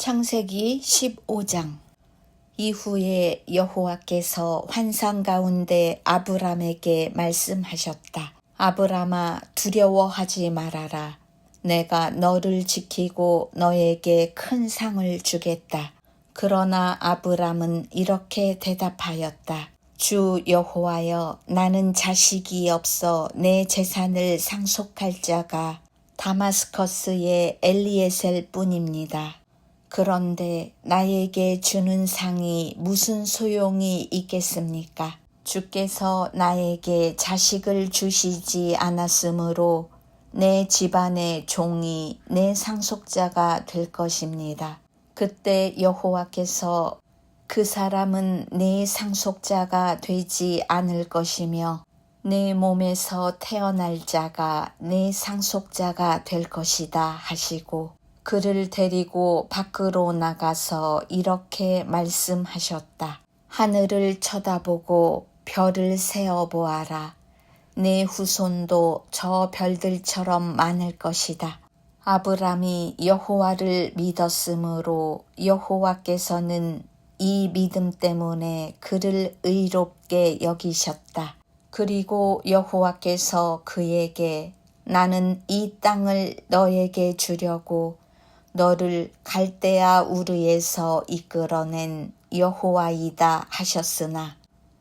창세기 15장 이후에 여호와께서 환상 가운데 아브람에게 말씀하셨다. 아브람아 두려워하지 말아라. 내가 너를 지키고 너에게 큰 상을 주겠다. 그러나 아브람은 이렇게 대답하였다. 주 여호와여 나는 자식이 없어 내 재산을 상속할 자가 다마스커스의 엘리에셀 뿐입니다. 그런데 나에게 주는 상이 무슨 소용이 있겠습니까? 주께서 나에게 자식을 주시지 않았으므로 내 집안의 종이 내 상속자가 될 것입니다. 그때 여호와께서 그 사람은 내 상속자가 되지 않을 것이며 내 몸에서 태어날 자가 내 상속자가 될 것이다 하시고 그를 데리고 밖으로 나가서 이렇게 말씀하셨다. 하늘을 쳐다보고 별을 세어 보아라. 내 후손도 저 별들처럼 많을 것이다. 아브람이 여호와를 믿었으므로 여호와께서는 이 믿음 때문에 그를 의롭게 여기셨다. 그리고 여호와께서 그에게 나는 이 땅을 너에게 주려고 너를 갈대아 우르에서 이끌어낸 여호와이다 하셨으나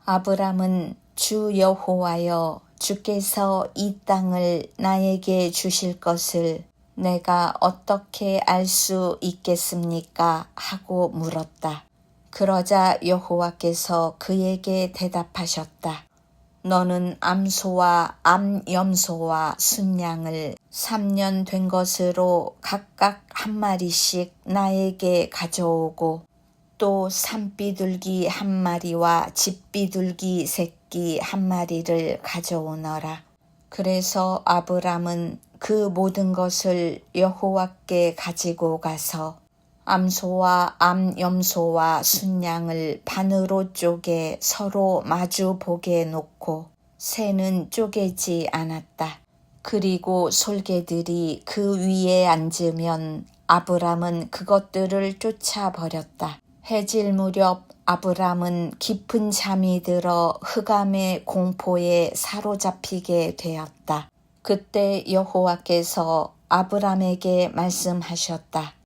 아브람은 주 여호와여 주께서 이 땅을 나에게 주실 것을 내가 어떻게 알 수 있겠습니까? 하고 물었다. 그러자 여호와께서 그에게 대답하셨다. 너는 암소와 암염소와 순양을 3년 된 것으로 각각 한 마리씩 나에게 가져오고 또 산비둘기 한 마리와 집비둘기 새끼 한 마리를 가져오너라. 그래서 아브람은 그 모든 것을 여호와께 가지고 가서 암소와 암염소와 순양을 반으로 쪼개 서로 마주 보게 놓고 새는 쪼개지 않았다. 그리고 솔개들이 그 위에 앉으면 아브람은 그것들을 쫓아버렸다. 해질 무렵 아브람은 깊은 잠이 들어 흑암의 공포에 사로잡히게 되었다. 그때 여호와께서 아브람에게 말씀하셨다.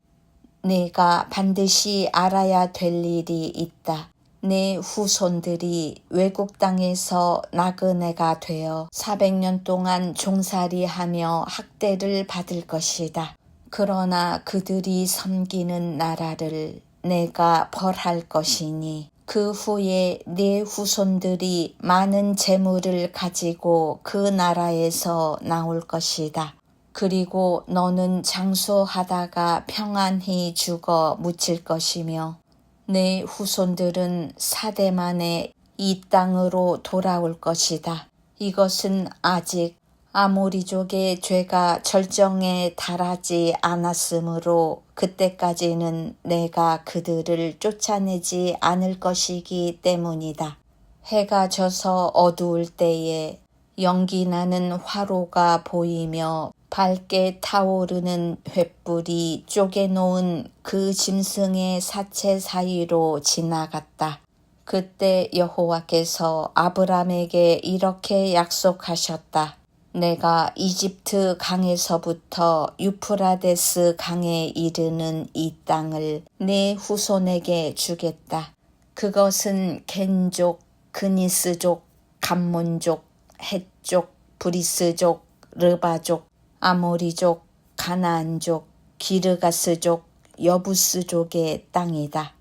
내가 반드시 알아야 될 일이 있다. 내 후손들이 외국 땅에서 나그네가 되어 400년 동안 종살이하며 학대를 받을 것이다. 그러나 그들이 섬기는 나라를 내가 벌할 것이니 그 후에 내 후손들이 많은 재물을 가지고 그 나라에서 나올 것이다. 그리고 너는 장수하다가 평안히 죽어 묻힐 것이며 내 후손들은 사대 만에 이 땅으로 돌아올 것이다. 이것은 아직 아모리족의 죄가 절정에 달하지 않았으므로 그때까지는 내가 그들을 쫓아내지 않을 것이기 때문이다. 해가 져서 어두울 때에 연기 나는 화로가 보이며 밝게 타오르는 횃불이 쪼개놓은 그 짐승의 사체 사이로 지나갔다. 그때 여호와께서 아브람에게 이렇게 약속하셨다. 내가 이집트 강에서부터 유프라데스 강에 이르는 이 땅을 내 후손에게 주겠다. 그것은 겐족, 그니스족, 감몬족, 헷족, 브리스족, 르바족, 아모리족, 가나안족, 기르가스족, 여부스족의 땅이다.